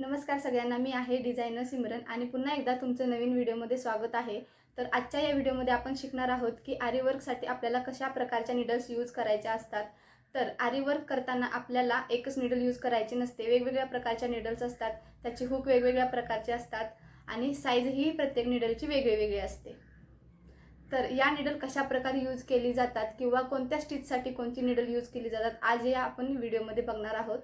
नमस्कार सगळ्यांना मी आहे डिझायनर सिमरन आणि पुन्हा एकदा तुमचं नवीन व्हिडिओमध्ये स्वागत आहे. तर आजच्या या व्हिडिओमध्ये आपण शिकणार आहोत की आरीवर्कसाठी आपल्याला कशा प्रकारच्या निडल्स यूज करायच्या असतात. तर आरीवर्क करताना आपल्याला एकच निडल यूज करायची नसते वेगवेगळ्या प्रकारच्या निडल्स असतात त्याची हुक वेगवेगळ्या प्रकारचे असतात आणि साईजही प्रत्येक निडलची वेगळी वेगळी असते. तर या निडल कशा प्रकारे यूज केली जातात किंवा कोणत्या स्टिचसाठी कोणती निडल यूज केली जातात आज या आपण व्हिडिओमध्ये बघणार आहोत.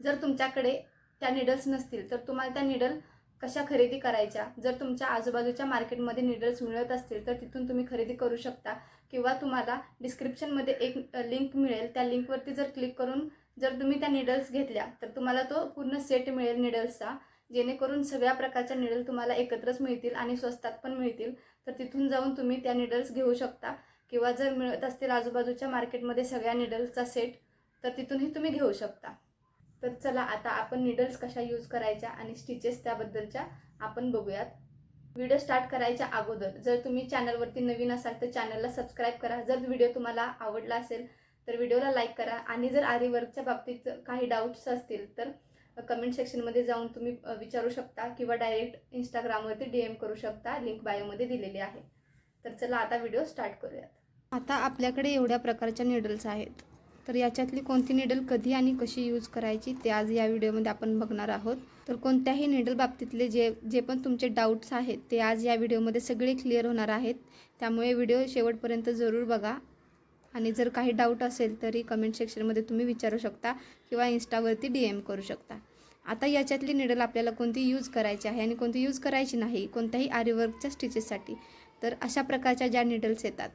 जर तुमच्याकडे त्या निडल्स नसतील तर तुम्हाला त्या निडल कशा खरेदी करायच्या? जर तुमच्या आजूबाजूच्या मार्केटमध्ये निडल्स मिळत असतील तर तिथून तुम्ही खरेदी करू शकता. किंवा तुम्हाला डिस्क्रिप्शनमध्ये एक लिंक मिळेल. त्या लिंकवरती जर क्लिक करून जर तुम्ही त्या निडल्स घेतल्या तर तुम्हाला तो पूर्ण सेट मिळेल निडल्सचा जेणेकरून सगळ्या प्रकारच्या निडल तुम्हाला एकत्रच मिळतील आणि स्वस्तात पण मिळतील. तर तिथून जाऊन तुम्ही त्या निडल्स घेऊ शकता. किंवा जर मिळत असतील आजूबाजूच्या मार्केटमध्ये सगळ्या निडल्सचा सेट तर तिथूनही तुम्ही घेऊ शकता. तर चला आता आपण निडल्स कशा यूज करायच्या आणि स्टिचेस त्याबद्दलच्या आपण बघूयात. व्हिडिओ स्टार्ट करायच्या अगोदर जर तुम्ही चॅनलवरती नवीन असाल तर चॅनलला सबस्क्राईब करा. जर व्हिडिओ तुम्हाला आवडला असेल तर व्हिडिओला लाईक करा. आणि जर आरीवर्कच्या बाबतीत काही डाऊट्स असतील तर कमेंट सेक्शनमध्ये जाऊन तुम्ही विचारू शकता किंवा डायरेक्ट इंस्टाग्रामवरती डी एम करू शकता. लिंक बायोमध्ये दिलेली आहे. तर चला आता व्हिडिओ स्टार्ट करूयात. आता आपल्याकडे एवढ्या प्रकारच्या निडल्स आहेत. तर याच्यातली कोणती निडल कधी आणि कशी यूज करायची ते आज या व्हिडिओमध्ये आपण बघणार आहोत. तर कोणत्याही निडल बाबतीतले जे जे पण तुमचे डाऊट्स आहेत ते आज या व्हिडिओमध्ये सगळे क्लिअर होणार आहेत. त्यामुळे व्हिडिओ शेवटपर्यंत जरूर बघा. आणि जर काही डाऊट असेल तरी कमेंट सेक्शनमध्ये तुम्ही विचारू शकता किंवा इन्स्टावरती डी एम करू शकता. आता याच्यातली निडल आपल्याला कोणती यूज करायची आहे आणि कोणती यूज करायची नाही कोणत्याही आरीवर्कच्या स्टिचेससाठी तर अशा प्रकारच्या ज्या निडल्स येतात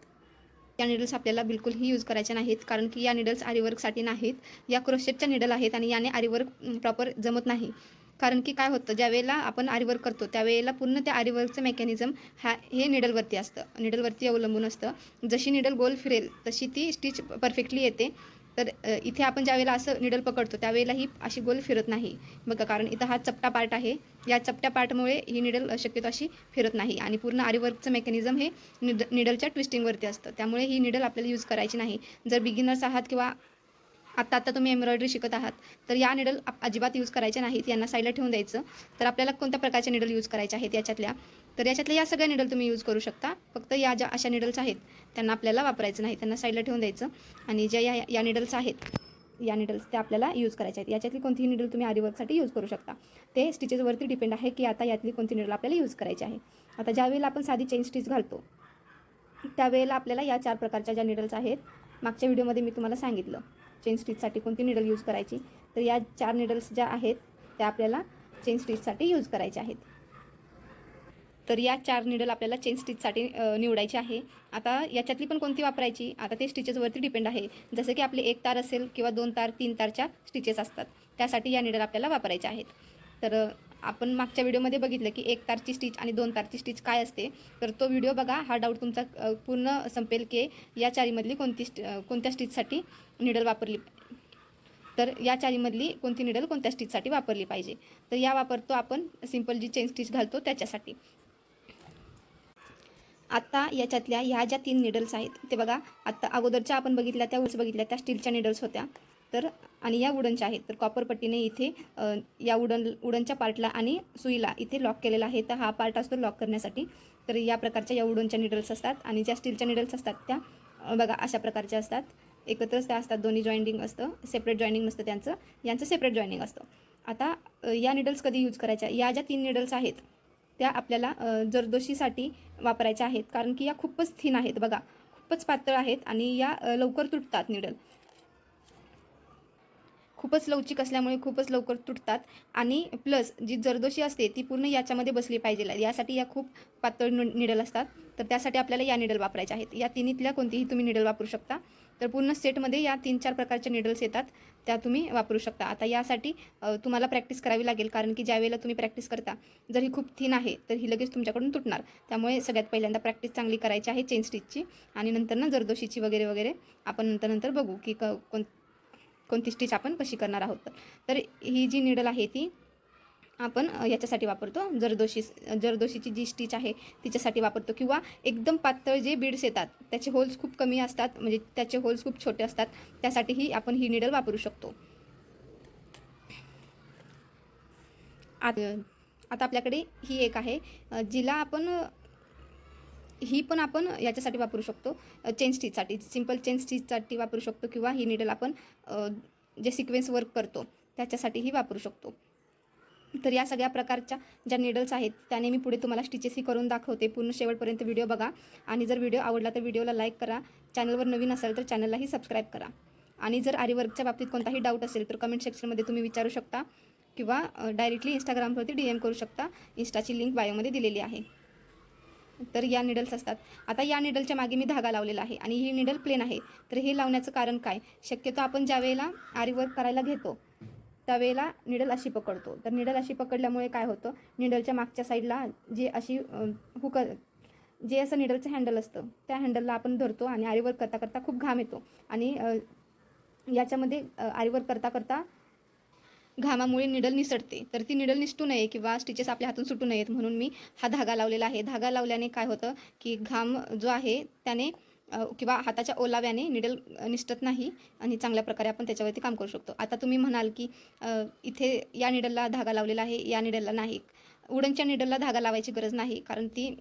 या निडल्स आपल्याला बिलकुलही यूज करायच्या नाहीत. कारण की या निडल्स आरीवर्कसाठी नाहीत. या क्रोशेटच्या निडल आहेत आणि याने आरीवर्क प्रॉपर जमत नाही. कारण की काय होतं ज्यावेळेला आपण आरीवर्क करतो त्यावेळेला पूर्ण त्या आरीवर्कचं मेकॅनिझम ह्या हे निडलवरती असतं. निडलवरती अवलंबून असतं. जशी निडल गोल फिरेल तशी ती स्टिच परफेक्टली येते. तर इथे आपण ज्यावेळेला असं निडल पकडतो त्यावेळेला ही अशी गोल फिरत नाही. बघा कारण इथं हा चपटा पार्ट आहे. या चपट्या पार्टमुळे ही निडल शक्यतो अशी फिरत नाही आणि पूर्ण आरीवर्कचं मेकॅनिझम हे निड निडलच्या ट्विस्टिंगवरती असतं. त्यामुळे ही निडल आपल्याला यूज करायची नाही. जर बिगिनर्स आहात किंवा आत्ता आत्ता तुम्ही एम्ब्रॉयडरी शिकत आहात तर या निडल अजिबात यूज करायच्या नाहीत. यांना साईडला ठेवून द्यायचं. तर आपल्याला कोणत्या प्रकारच्या निडल यूज करायच्या आहेत याच्यातल्या? तर याच्यातल्या या सगळ्या निडल तुम्ही यूज करू शकता. फक्त या ज्या अशा निडल्स आहेत त्यांना आपल्याला वापरायचं नाही त्यांना साईडला ठेवून द्यायचं. आणि ज्या या या निडल्स आहेत या निडल्स त्या आपल्याला यूज करायच्या आहेत. याच्यातली कोणतीही निडल तुम्ही आरीवर्कसाठी यूज करू शकता. ते स्टिचेसवरती डिपेंड आहे की आता यातली कोणती निडल आपल्याला यूज करायची आहे. आता ज्यावेळेला आपण साधी चेन स्टिच घालतो त्यावेळेला आपल्याला या चार प्रकारच्या ज्या निडल्स आहेत मागच्या व्हिडिओमध्ये मी तुम्हाला सांगितलं चेन स्टिचसाठी कोणती निडल यूज करायची. तर या चार निडल्स ज्या आहेत त्या आपल्याला चेन स्टिचसाठी यूज करायच्या आहेत. तर या चार निडल आपल्याला चेन स्टिचसाठी निवडायची आहे. आता याच्यातली पण कोणती वापरायची? आता ते स्टिचेसवरती डिपेंड आहे. जसं की आपले एक तार असेल किंवा दोन तार तीन तारच्या स्टिचेस असतात. त्यासाठी या निडल आपल्याला वापरायच्या आहेत. तर आपण मागच्या व्हिडिओमध्ये बघितलं की एक तारची स्टिच आणि दोन तारची स्टिच काय असते? तर तो व्हिडिओ बघा. हा डाऊट तुमचा पूर्ण संपेल की या चारीमधली कोणती स्टि कोणत्या स्टिचसाठी निडल वापरली तर या चारीमधली कोणती निडल कोणत्या स्टिचसाठी वापरली पाहिजे? तर या वापरतो आपण. सिंपल जी चेन स्टिच घालतो त्याच्यासाठी. आत्ता याच्यातल्या ह्या ज्या तीन निडल्स आहेत ते बघा आत्ता अगोदरच्या आपण बघितल्या त्या उड्स बघितल्या त्या स्टीलच्या निडल्स होत्या. तर आणि या वुडनच्या आहेत. तर कॉपर पट्टीने इथे या वुडन वुडनच्या पार्टला आणि सुईला इथे लॉक केलेला आहे. तर हा पार्ट असतो लॉक करण्यासाठी. तर या प्रकारच्या या वुडनच्या निडल्स असतात. आणि ज्या स्टीलच्या निडल्स असतात त्या बघा अशा प्रकारच्या असतात. एकत्रच त्या असतात. दोन्ही जॉईनिंग असतं. सेपरेट जॉईनिंग नसतं त्यांचं. यांचं सेपरेट जॉईनिंग असतं. आता या निडल्स कधी यूज करायच्या? या ज्या तीन निडल्स आहेत त्या आपल्याला जरदोशीसाठी वापरायच्या आहेत. कारण की या खूपच थिन आहेत बघा. खूपच पातळ आहेत आणि या लवकर तुटतात निडल. खूपच लवचिक असल्यामुळे खूपच लवकर तुटतात. आणि प्लस जी जरदोशी असते ती पूर्ण याच्यामध्ये बसली पाहिजे. यासाठी या खूप पातळ निडल असतात. तर त्यासाठी आपल्याला या निडल वापरायच्या आहेत. या तिन्हीतल्या कोणतीही तुम्ही निडल वापरू शकता. तर पूर्ण सेटमध्ये या तीन चार प्रकारच्या निडल्स येतात. त्या तुम्ही वापरू शकता. आता यासाठी तुम्हाला प्रॅक्टिस करावी लागेल. कारण की ज्यावेळेला तुम्ही प्रॅक्टिस करता जर ही खूप थीन आहे तर ही लगेच तुमच्याकडून तुटणार. त्यामुळे सगळ्यात पहिल्यांदा प्रॅक्टिस चांगली करायची आहे चेन स्टिचची आणि नंतर ना जरदोशीची वगैरे वगैरे आपण नंतर नंतर बघू की क कोण कोणती स्टिच आपण कशी करणार आहोत. तर ही जी निडल आहे ती आपण याच्यासाठी वापरतो. जरदोशी जरदोशीची जी स्टिच आहे तिच्यासाठी वापरतो. किंवा एकदम पातळ जे बीड्स येतात त्याचे होल्स खूप कमी असतात म्हणजे त्याचे होल्स खूप छोटे असतात त्यासाठीही आपण ही निडल वापरू शकतो. आत आता आपल्याकडे ही एक आहे जिला आपण ही पण आपण याच्यासाठी वापरू शकतो चेन स्टिचसाठी. सिंपल चेन स्टिचसाठी वापरू शकतो किंवा ही निडल आपण जे सिक्वेन्स वर्क करतो त्याच्यासाठीही वापरू शकतो. तर या सगळ्या प्रकारच्या ज्या निडल्स आहेत त्याने मी पुढे तुम्हाला स्टिचेसही करून दाखवते. पूर्ण शेवटपर्यंत व्हिडिओ बघा. आणि जर व्हिडिओ आवडला तर व्हिडिओला लाईक करा. चॅनलवर नवीन असाल तर चॅनललाही सबस्क्राईब करा. आणि जर आरीवर्कच्या बाबतीत कोणताही डाऊट असेल तर कमेंट सेक्शनमध्ये तुम्ही विचारू शकता. किंवा डायरेक्टली इंस्टाग्रामवरती डी एम करू शकता. इन्स्टाची लिंक बायोमध्ये दिलेली आहे. तर या निडल्स असतात. आता या निडलच्या मागे मी धागा लावलेला आहे. आणि ही निडल प्लेन आहे. तर हे लावण्याचं कारण काय? शक्यतो आपण ज्या वेळेला आरीवर्क करायला घेतो तवेला निडल अशी पकडतो. तर निडल अशी पकडल्यामुळे काय होतं? निडलच्या मागच्या साईडला जे अशी हुक जे असं निडलचं हँडल असतं त्या हँडलला आपण धरतो आणि आरीवर्क करता करता खूप घाम येतो. आणि याच्यामध्ये आरीवर आरीवर्क करता करता घामामुळे निडल निसटते. तर ती निडल निसटू नये किंवा स्टिचेस आपल्या हातून सुटू नयेत म्हणून मी हा धागा लावलेला आहे. धागा लावल्याने काय होतं की घाम जो आहे त्याने किंवा हाताच्या ओलाव्याने निडल निसटत नाही आणि चांगल्या प्रकारे आपण त्याच्यावरती काम करू शकतो. आता तुम्ही म्हणाल की इथे या निडलला धागा लावलेला आहे या निडलला नाही. उडनच्या निडलला धागा लावायची गरज नाही कारण ती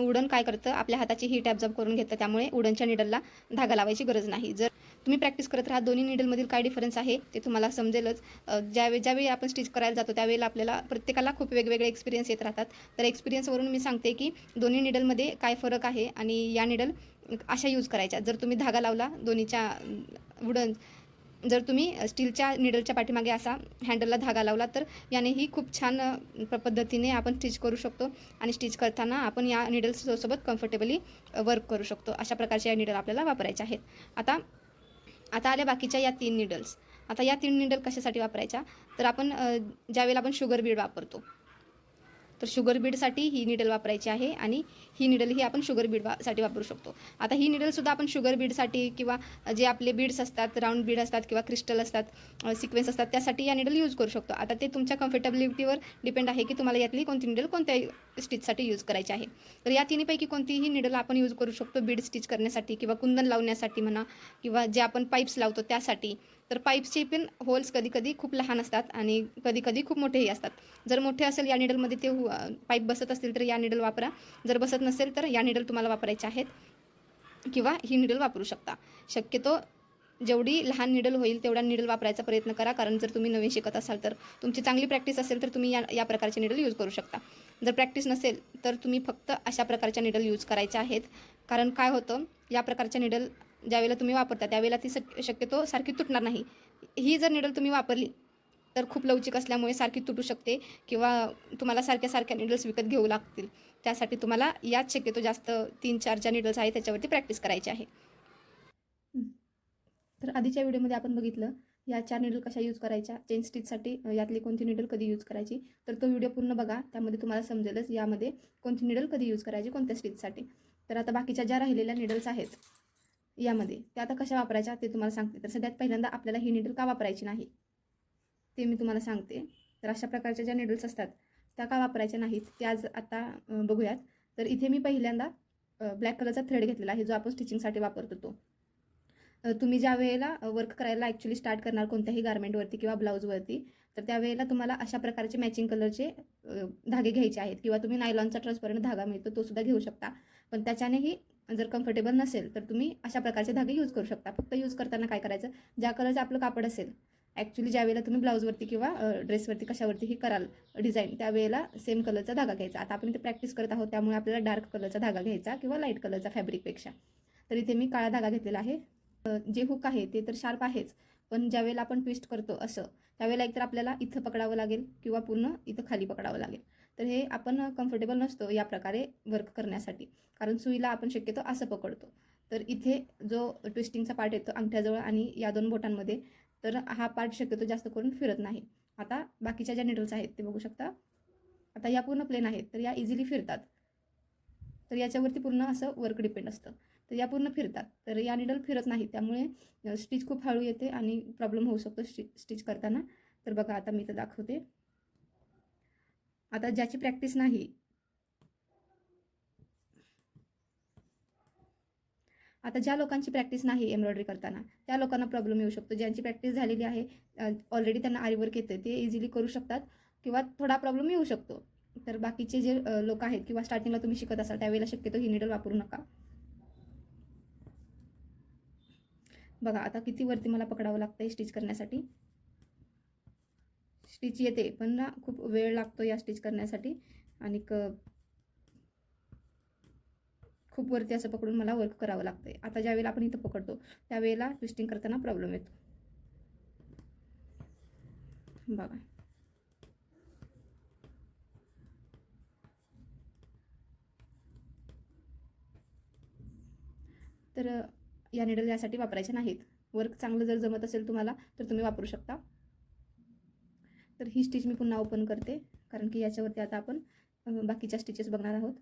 उडन काय करतं? आपल्या हाताची हीट ॲब्झॉर्ब करून घेतं त्यामुळे उडनच्या निडलला धागा लावायची गरज नाही. जर तुम्ही प्रॅक्टिस करत राहा दोन्ही निडलमधील काय डिफरन्स आहे ते तुम्हाला समजेलच. ज्यावेळी ज्यावेळी आपण स्टिच करायला जातो त्यावेळेला आपल्याला प्रत्येकाला खूप वेगवेगळे एक्सपिरियन्स येत राहतात. तर एक्सपिरियन्सवरून मी सांगते की दोन्ही निडलमध्ये काय फरक आहे आणि या निडल अशा यूज करायच्या. जर तुम्ही धागा लावला दोन्हीच्या वुडन जर तुम्ही स्टीलच्या निडलच्या पाठीमागे असा हँडलला धागा लावला तर यानेही खूप छान प- पद्धतीने आपण स्टिच करू शकतो आणि स्टिच करताना आपण या निडल्ससोबत कम्फर्टेबली वर्क करू शकतो. अशा प्रकारच्या या निडल आपल्याला वापरायच्या आहेत. आता आता आल्या बाकीच्या या तीन निडल्स आता या तीन निडल कशासाठी वापरायच्या? तर आपण ज्यावेळेला आपण शुगर बीड वापरतो तर शुगर बीडसाठी ही निडल वापरायची आहे आणि ही निडल ही आपण शुगर बीड वा साठी वापरू शकतो. आता ही निडलसुद्धा आपण शुगर बीडसाठी किंवा जे आपले बीड्स असतात राऊंड बीड असतात किंवा क्रिस्टल असतात सिक्वेन्स असतात त्यासाठी या निडल यूज करू शकतो. आता ते तुमच्या कम्फर्टेबिलिटीवर डिपेंड आहे की तुम्हाला यातली कोणती निडल कोणत्या स्टिचसाठी यूज करायची आहे. तर या तिन्हीपैकी कोणतीही निडल आपण यूज करू शकतो बीड स्टिच करण्यासाठी किंवा कुंदन लावण्यासाठी म्हणा किंवा जे आपण पाईप्स लावतो त्यासाठी. तर पाईप्सचे पण होल्स कधी कधी खूप लहान असतात आणि कधी कधी खूप मोठेही असतात. जर मोठे असेल या निडलमध्ये ते पाईप बसत असतील तर या निडल वापरा. जर बसत नसेल तर या निडल तुम्हाला वापरायचे आहेत किंवा ही निडल वापरू शकता. शक्यतो जेवढी लहान निडल होईल तेवढा निडल वापरायचा प्रयत्न करा कारण जर तुम्ही नवीन शिकत असाल तर तुमची चांगली प्रॅक्टिस असेल तर तुम्ही या या प्रकारचे निडल यूज करू शकता. जर प्रॅक्टिस नसेल तर तुम्ही फक्त अशा प्रकारच्या निडल यूज करायच्या आहेत. कारण काय होतं? या प्रकारच्या निडल ज्यावेळेला तुम्ही वापरता त्यावेळेला ती शक शक्यतो सारखी तुटणार नाही. ही जर निडल तुम्ही वापरली तर खूप लवचिक असल्यामुळे सारखी तुटू शकते किंवा तुम्हाला सारख्या सारख्या निडल्स विकत घेऊ लागतील. त्यासाठी तुम्हाला याच शक्यतो जास्त तीन चार ज्या निडल्स आहेत त्याच्यावरती प्रॅक्टिस करायची आहे. तर आधीच्या व्हिडिओमध्ये आपण बघितलं या चार निडल कशा यूज करायच्या चेन स्टिचसाठी यातली कोणती निडल कधी यूज करायची तर तो व्हिडिओ पूर्ण बघा त्यामध्ये तुम्हाला समजेलच यामध्ये कोणती निडल कधी यूज करायची कोणत्या स्टिचसाठी तर आता बाकीच्या ज्या राहिलेल्या निडल्स आहेत यामध्ये. त्या आता कशा वापरायच्या ते तुम्हाला सांगते. तर सगळ्यात पहिल्यांदा आपल्याला ही निडल का वापरायची नाही? ते मी तुम्हाला सांगते. तर अशा प्रकारच्या ज्या निडल्स असतात त्या का वापरायच्या नाहीत त्या आज आता बघूयात. तर इथे मी पहिल्यांदा ब्लॅक कलरचा थ्रेड घेतलेला आहे जो आपण स्टिचिंगसाठी वापरतो तो. तुम्ही ज्या वेळेला वर्क करायला ॲक्च्युली स्टार्ट करणार कोणत्याही गार्मेंटवरती किंवा ब्लाऊजवरती तर त्यावेळेला तुम्हाला अशा प्रकारचे मॅचिंग कलरचे धागे घ्यायचे आहेत. किंवा तुम्ही नायलॉनचा ट्रान्सपरंट धागा मिळतो तो सुद्धा घेऊ शकता. पण त्याच्यानेही जर कम्फर्टेबल नसेल तर तुम्ही अशा प्रकारचे धागे यूज करू शकता. फक्त यूज करताना काय करायचं? ज्या कलरचं आपलं कापड असेल ॲक्च्युली ज्या वेळेला तुम्ही ब्लाऊजवरती किंवा ड्रेसवरती कशावरतीही कराल डिझाईन त्यावेळेला सेम कलरचा धागा घ्यायचा. आता आपण इथे प्रॅक्टिस करत आहोत त्यामुळे आपल्याला डार्क कलरचा धागा घ्यायचा किंवा लाइट कलरचा फॅब्रिकपेक्षा तर इथे मी काळा धागा घेतलेला आहे. जे हुक आहे ते तर शार्प आहेच पण ज्या वेळेला आपण ट्विस्ट करतो असं त्यावेळेला एकतर आपल्याला इथं पकडावं लागेल किंवा पूर्ण इथं खाली पकडावं लागेल. तर हे आपण कम्फर्टेबल नसतो या प्रकारे वर्क करण्यासाठी. कारण सुईला आपण शक्यतो असं पकडतो. तर इथे जो ट्विस्टिंगचा पार्ट येतो अंगठ्याजवळ आणि या दोन बोटांमध्ये तर हा पार्ट शक्यतो जास्त करून फिरत नाही. आता बाकीच्या ज्या निडल्स आहेत ते बघू शकता. आता या पूर्ण प्लेन आहेत तर या इझिली फिरतात. तर याच्यावरती पूर्ण असं वर्क डिपेंड असतं. तर या पूर्ण फिरतात. तर या निडल फिरत नाही त्यामुळे स्टिच खूप हळू येते आणि प्रॉब्लेम होऊ शकतो स्टि स्टिच करताना. तर बघा आता मी इथं दाखवते. आता ज्याची प्रॅक्टिस नाही. आता ज्या लोकांची प्रॅक्टिस नाही एम्ब्रॉयडरी करताना त्या लोकांना प्रॉब्लेम येऊ शकतो. ज्यांची प्रॅक्टिस झालेली आहे ऑलरेडी त्यांना आरीवर्क येतं ते इझिली करू शकतात किंवा थोडा प्रॉब्लेम येऊ शकतो. तर बाकीचे जे लोक आहेत किंवा स्टार्टिंगला तुम्ही शिकत असाल त्यावेळेला शक्यतो ही निडल वापरू नका. बघा आता किती वरती मला पकडावं लागतं आहे स्टिच करण्यासाठी. स्टिच येते पण ना खूप वेळ लागतो या स्टिच करण्यासाठी. आणि क खूप वरती असं पकडून मला वर्क करावं लागतं आहे आता ज्यावेळेला आपण इथं पकडतो त्यावेळेला ट्विस्टिंग करताना प्रॉब्लेम येतो. बघा. तर या निडल यासाठी वापरायचे नाहीत. वर्क चांगलं जर जमत असेल तुम्हाला तर तुम्ही वापरू शकता. तर ही स्टिच मी पुन्हा ओपन करते. कारण की याच्यावरती आता आपण बाकीच्या स्टिचेस बघणार आहोत.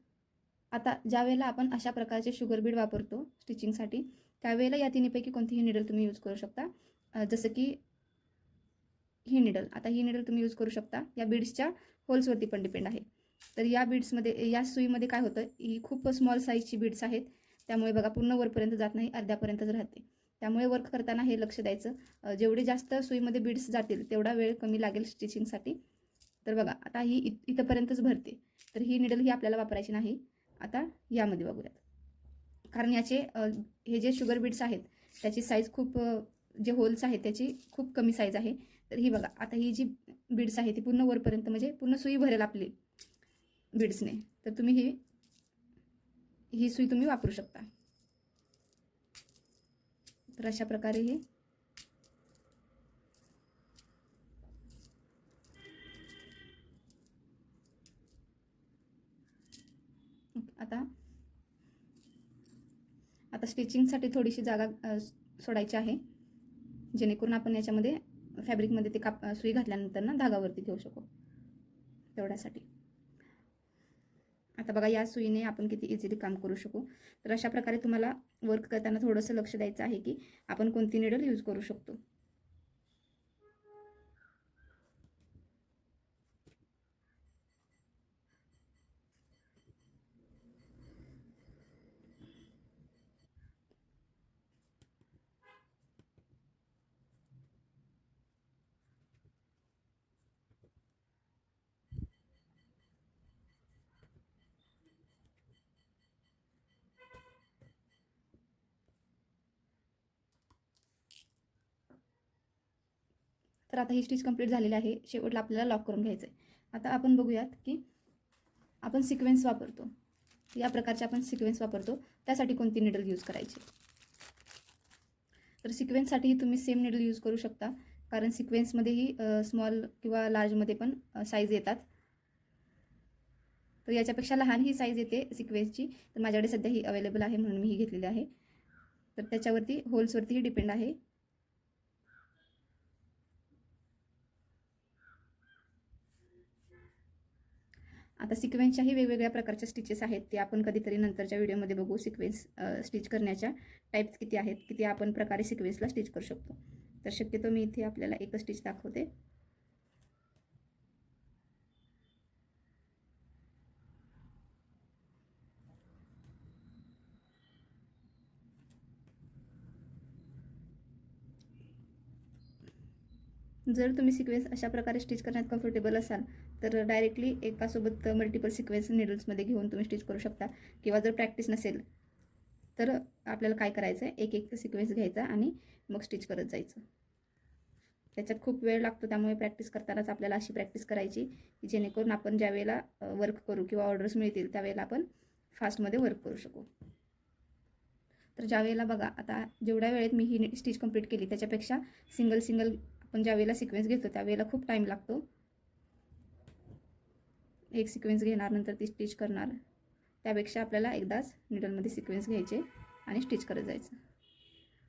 आता ज्या वेळेला आपण अशा प्रकारचे शुगर बीड वापरतो स्टिचिंगसाठी त्यावेळेला या तिन्हीपैकी कोणतीही निडल तुम्ही यूज करू शकता. जसं की ही निडल आता ही निडल तुम्ही यूज करू शकता. या बीड्सच्या होल्सवरती पण डिपेंड आहे. तर या बीड्समध्ये या सुईमध्ये काय होतं? ही खूप स्मॉल साईजची बीड्स आहेत. त्यामुळे बघा पूर्ण वरपर्यंत जात नाही अर्ध्यापर्यंतच राहते. त्यामुळे वर्क करताना हे लक्ष द्यायचं. जेवढी जास्त सुईमध्ये बीड्स जातील तेवढा वेळ कमी लागेल स्टिचिंगसाठी तर बघा आता ही इत इथंपर्यंतच भरते. तर ही निडल ही आपल्याला वापरायची नाही. आता यामध्ये बघूयात. कारण याचे हे जे शुगर बीड्स आहेत त्याची साईज खूप जे होल्स आहेत त्याची खूप कमी साईज आहे. तर ही बघा आता ही जी बीड्स आहे ती पूर्ण वरपर्यंत म्हणजे पूर्ण सुई भरेल आपली बीड्सने तर तुम्ही ही ही सुई तुम्ही वापरू शकता. तर अशा प्रकारे हे. आता आता स्टिचिंगसाठी थोडीशी जागा सोडायची आहे. जेणेकरून आपण याच्यामध्ये फॅब्रिकमध्ये ते काप सुई घातल्यानंतर ना धागावरती घेऊ शकू. तेवढ्यासाठी. आता बघा या सुईने आपण किती इझिली काम करू शकू. तर अशा प्रकारे तुम्हाला वर्क करताना थोडंसं लक्ष द्यायचं आहे की आपण कोणती निडल यूज करू शकतो. तर आता ही स्टिच कंप्लीट झालेली आहे. शेवटला आपल्याला लॉक करून घ्यायचं आहे आता आपण बघूयात की आपण सिक्वेन्स वापरतो. या प्रकारचे आपण सिक्वेन्स वापरतो. त्यासाठी कोणती निडल यूज करायची? तर सिक्वेन्ससाठीही तुम्ही सेम निडल यूज करू शकता. कारण सिक्वेन्समध्येही स्मॉल किंवा लार्जमध्ये पण साईज येतात. तर याच्यापेक्षा लहान ही साईज येते सिक्वेन्सची तर माझ्याकडे सध्या ही अवेलेबल आहे म्हणून मी ही घेतलेली आहे. तर त्याच्यावरती होल्सवरतीही डिपेंड आहे. आता सिक्वेन्सच्याही वेगवेगळ्या प्रकारच्या स्टिचेस आहेत. ते आपण कधीतरी नंतरच्या व्हिडिओमध्ये बघू. सिक्वेन्स स्टिच करण्याच्या टाईप्स किती आहेत किती आपण प्रकारे सिक्वेन्सला स्टिच करू शकतो. तर शक्यतो मी इथे आपल्याला एकच स्टिच दाखवते. जर तुम्ही सिक्वेन्स अशा प्रकारे स्टिच करण्यात कम्फर्टेबल असाल तर डायरेक्टली एकासोबत मल्टिपल सिक्वेन्स निडल्समध्ये घेऊन तुम्ही स्टिच करू शकता. किंवा जर प्रॅक्टिस नसेल तर आपल्याला काय करायचं आहे एक एक सिक्वेन्स घ्यायचा आणि मग स्टिच करत जायचं. त्याच्यात खूप वेळ लागतो त्यामुळे प्रॅक्टिस करतानाच आपल्याला अशी प्रॅक्टिस करायची की जेणेकरून आपण ज्या वेळेला वर्क करू किंवा ऑर्डर्स मिळतील त्यावेळेला आपण फास्टमध्ये वर्क करू शकू. तर ज्या वेळेला बघा आता जेवढ्या वेळेत मी ही स्टिच कंप्लीट केली त्याच्यापेक्षा सिंगल सिंगल आपण ज्यावेळेला सिक्वेन्स घेतो त्यावेळेला खूप टाईम लागतो. एक सिक्वेन्स घेणार नंतर ती स्टिच करणार. त्यापेक्षा आपल्याला एकदाच निडलमध्ये सिक्वेन्स घ्यायचे आणि स्टिच करत जायचं.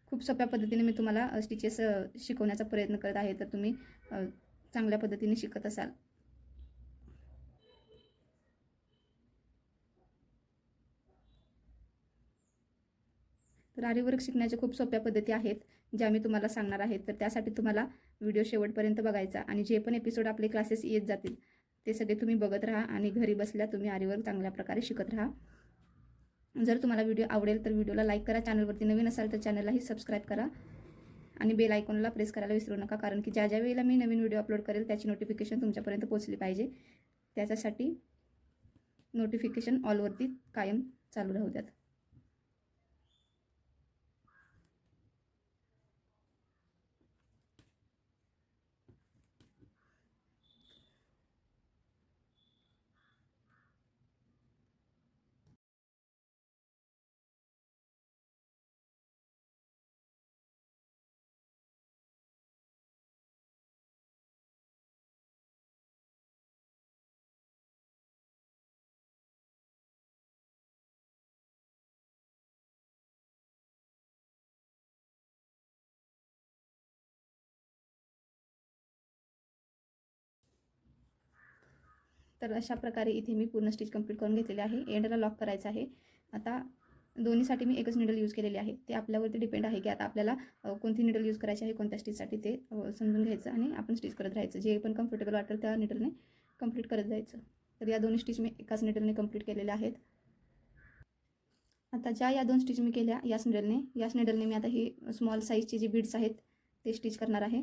खूप सोप्या पद्धतीने मी तुम्हाला स्टिचेस शिकवण्याचा प्रयत्न करत आहे. तर तुम्ही चांगल्या पद्धतीने शिकत असाल. तर आरीवर्क शिकण्याच्या खूप सोप्या पद्धती आहेत ज्या मी तुम्हाला सांगणार आहेत तर त्यासाठी तुम्हाला व्हिडिओ शेवटपर्यंत बघायचा आणि जे पण एपिसोड आपले क्लासेस येत जातील ते सगळे तुम्ही बघत राहा आणि घरी बसल्या तुम्ही आरीवर्क चांगल्या प्रकारे शिकत राहा. जर तुम्हाला व्हिडिओ आवडेल तर व्हिडिओला लाईक करा. चॅनलवरती नवीन असाल तर चॅनललाही सबस्क्राईब करा. आणि बेल आयकॉनला प्रेस करायला विसरू नका कारण की ज्या ज्या वेळेला मी नवीन व्हिडिओ अपलोड करेल त्याची नोटिफिकेशन तुमच्यापर्यंत पोचली पाहिजे. त्याच्यासाठी नोटिफिकेशन ऑलवरती कायम चालू राहू द्यात. तर अशा प्रकारे इथे मी पूर्ण स्टिच कंप्लीट करून घेतलेले आहे. एंडला लॉक करायचं आहे. आता दोन्हीसाठी मी एकच निडल यूज केलेली आहे. ते आपल्यावरती डिपेंड आहे की आता आपल्याला कोणती निडल यूज करायची आहे कोणत्या स्टिचसाठी ते समजून घ्यायचं आणि आपण स्टिच करत राहायचं. जे पण कम्फर्टेबल वाटेल त्या निडलने कंप्लीट करत जायचं. तर या दोन्ही स्टिच मी एकाच निडलने कंप्लीट केलेल्या आहेत. आता ज्या या दोन स्टिच मी केल्या याच निडलने याच निडलने मी आता ही स्मॉल साईजचे जे बीड्स आहेत ते स्टिच करणार आहे.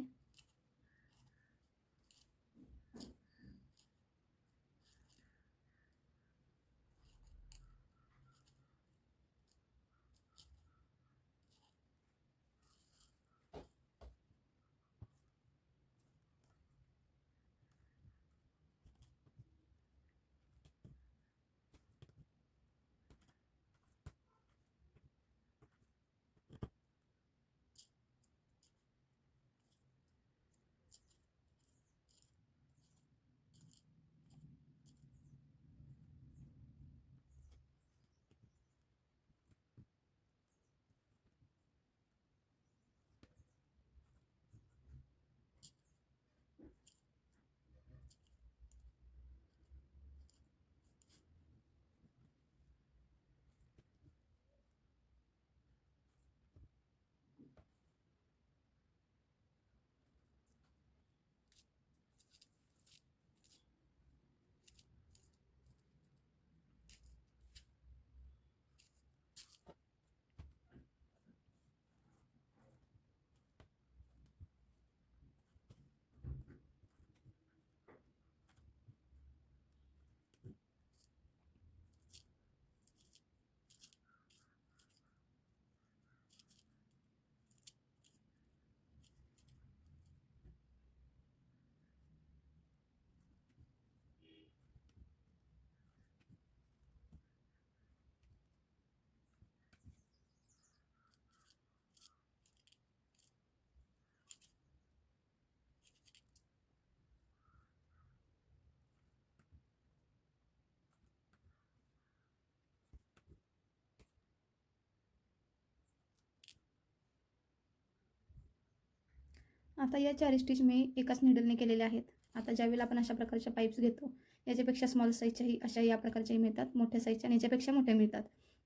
आता या चार स्टिच मी एकाच निडलने केलेल्या आहेत. आता ज्यावेळेला आपण अशा प्रकारच्या पाईप्स घेतो याच्यापेक्षा स्मॉल साईजच्याही अशा या प्रकारच्याही मिळतात मोठ्या साईजच्या आणि याच्यापेक्षा मोठ्या मिळतात.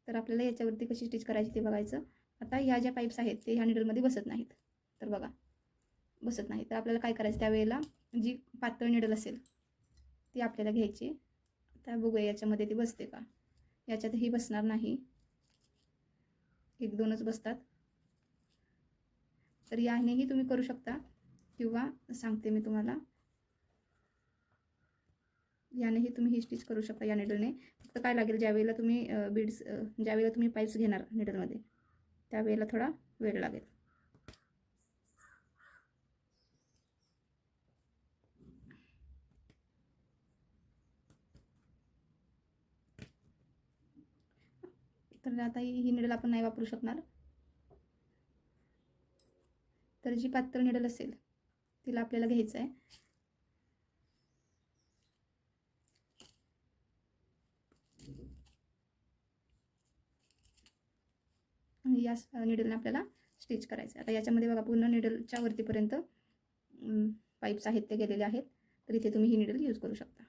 तर आपल्याला याच्यावरती कशी स्टिच करायची ते बघायचं. आता या ज्या पाईप्स आहेत ते ह्या निडलमध्ये बसत नाहीत. तर बघा बसत नाही तर आपल्याला काय करायचं त्यावेळेला जी पातळ निडल असेल ती आपल्याला घ्यायची. आता बघूया याच्यामध्ये ती बसते का? याच्यातही बसणार नाही. एक दोनच बसतात. तर यानेही तुम्ही करू शकता. किंवा सांगते मी तुम्हाला. यानेही तुम्ही ही स्टिच करू शकता या निडलने फक्त काय लागेल ज्यावेळेला तुम्ही बीड्स ज्यावेळेला तुम्ही पाईप्स घेणार निडलमध्ये त्यावेळेला थोडा वेळ लागेल. तर आता ही ही निडल आपण नाही वापरू शकणार. तर जी पातळ निडल असेल तिला आपल्याला घ्यायचं आहे आणि या निडलने आपल्याला स्टिच करायचं आहे आता याच्यामध्ये बघा पूर्ण निडलच्या वरतीपर्यंत पाईप्स आहेत ते गेलेले आहेत. तर इथे तुम्ही ही निडल यूज करू शकता.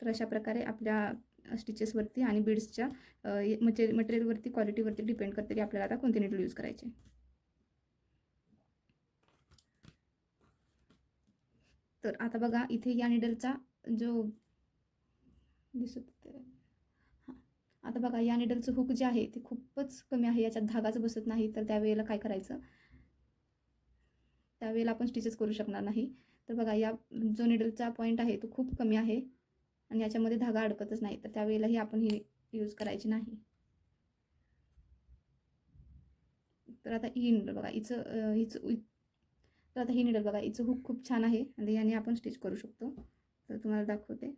तर अशा प्रकारे आपल्या स्टिचेसवरती आणि बीड्सच्या मटेरियल मटेरियलवरती क्वालिटीवरती डिपेंड करते की आपल्याला आता कोणते निडल यूज करायचे. तर आता बघा इथे या निडलचा जो दिसत हां. आता बघा या निडलचं हुक जे आहे ते खूपच कमी आहे. याच्यात धागाच बसत नाही तर त्यावेळेला काय करायचं? त्यावेळेला आपण स्टिचेस करू शकणार नाही. तर बघा या जो निडलचा पॉईंट आहे तो खूप कमी आहे आणि याच्यामध्ये धागा अडकतच नाही. तर त्यावेळेलाही आपण ही यूज करायची नाही. तर आता ही निडल बघा हिचं हिचं तर आता ही निडल बघा हिचं हुक खूप छान आहे. आणि याने आपण स्टिच करू शकतो. तर तुम्हाला दाखवते.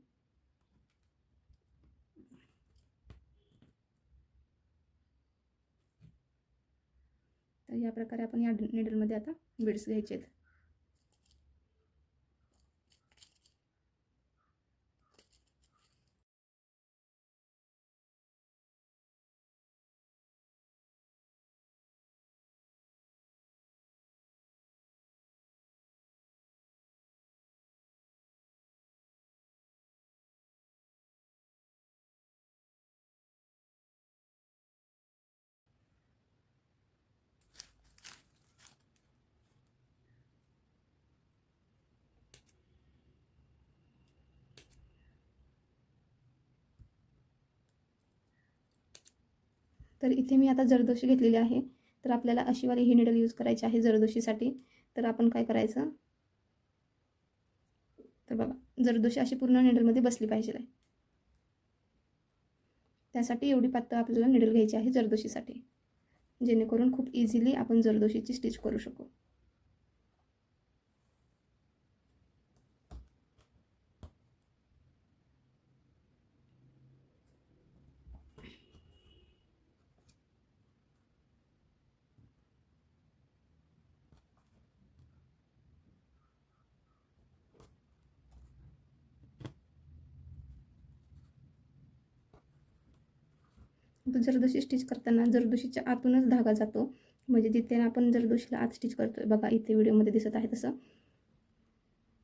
तर या प्रकारे आपण या निडलमध्ये आता बीड्स घ्यायचे आहेत तर इथे मी आता जरदोशी घेतलेली आहे. तर आपल्याला अशीवाली ही निडल यूज करायची आहे जरदोशीसाठी. तर आपण काय करायचं? तर बघा जरदोशी अशी पूर्ण निडलमध्ये बसली पाहिजे. आहे त्यासाठी एवढी पातळ आपल्याला निडल घ्यायची आहे जरदोशीसाठी. जेणेकरून खूप इझिली आपण जरदोशीची स्टिच करू शकू. जरदोशी स्टिच करताना जरदोशीच्या आतूनच धागा जातो. म्हणजे जिथे आपण जरदोशीला आत स्टिच करतो बघा इथे व्हिडिओमध्ये दिसत आहे तसं.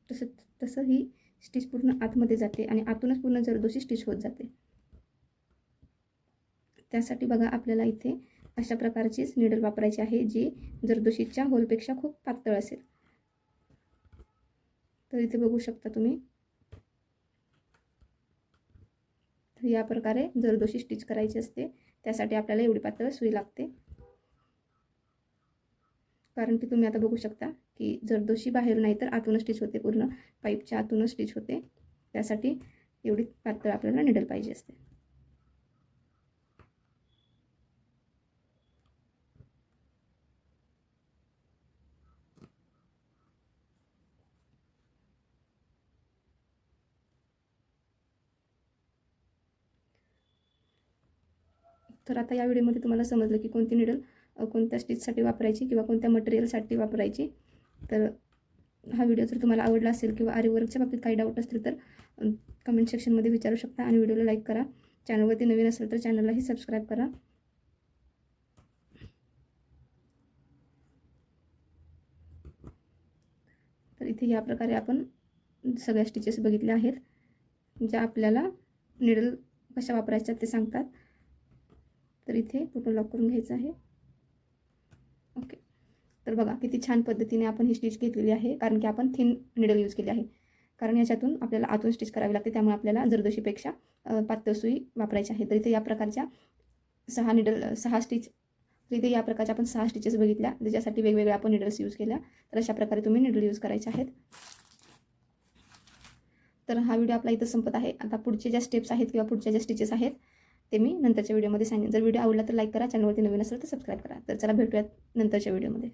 तसं तसं ही स्टिच पूर्ण आतमध्ये जाते आणि आतूनच पूर्ण जरदोशी स्टिच होत जाते. त्यासाठी बघा आपल्याला इथे अशा प्रकारचीच निडल वापरायची आहे जी जरदोशीच्या होलपेक्षा खूप पातळ असेल. तर इथे बघू शकता तुम्ही. तर या प्रकारे जरदोशी स्टिच करायची असते त्यासाठी आपल्याला एवढी पातळ सुई लागते. कारण की तुम्ही आता बघू शकता की जरदोशी बाहेर नाही तर आतूनच स्टिच होते पूर्ण. पाईपच्या आतूनच स्टिच होते. त्यासाठी एवढी पातळ आपल्याला निडल पाहिजे असते. तर आता या व्हिडिओमध्ये तुम्हाला समजलं की कोणती निडल कोणत्या स्टिचसाठी वापरायची किंवा कोणत्या मटेरियलसाठी वापरायची. तर हा व्हिडिओ जर तुम्हाला आवडला असेल किंवा आरीवर्कच्या बाबतीत काही डाऊट असतील तर कमेंट सेक्शनमध्ये विचारू शकता आणि व्हिडिओला लाईक करा. चॅनलवरती नवीन असेल तर चॅनललाही सबस्क्राईब करा. तर इथे या प्रकारे आपण सगळ्या स्टिचेस बघितल्या आहेत. ज्या आपल्याला निडल कशा वापरायच्या ते सांगतात. तर इथे पूर्ण लॉक करून घ्यायचं आहे. ओके तर बघा किती छान पद्धतीने आपण ही स्टिच घेतलेली आहे कारण की आपण थिन निडल यूज केली आहे. कारण याच्यातून आपल्याला आतून स्टिच करावी लागते त्यामुळे आपल्याला जरदोशीपेक्षा पातळ सुई वापरायची आहे. तर इथे या प्रकारच्या सहा निडल सहा स्टिच तर इथे या प्रकारच्या आपण सहा स्टिचेस बघितल्या ज्याच्यासाठी वेगवेगळ्या आपण निडल्स यूज केल्या. तर अशा प्रकारे तुम्ही निडल यूज करायचे आहेत. तर हा व्हिडिओ आपला इथं संपत आहे. आता पुढचे ज्या स्टेप्स आहेत किंवा पुढच्या ज्या स्टिचेस आहेत ते मी नंतरच्या व्हिडिओमध्ये सांगेन. जर व्हिडिओ आवडला तर लाईक करा. चॅनलवरती नवीन असेल तर सबस्क्राईब करा. तर चला भेटूयात नंतरच्या व्हिडिओमध्ये.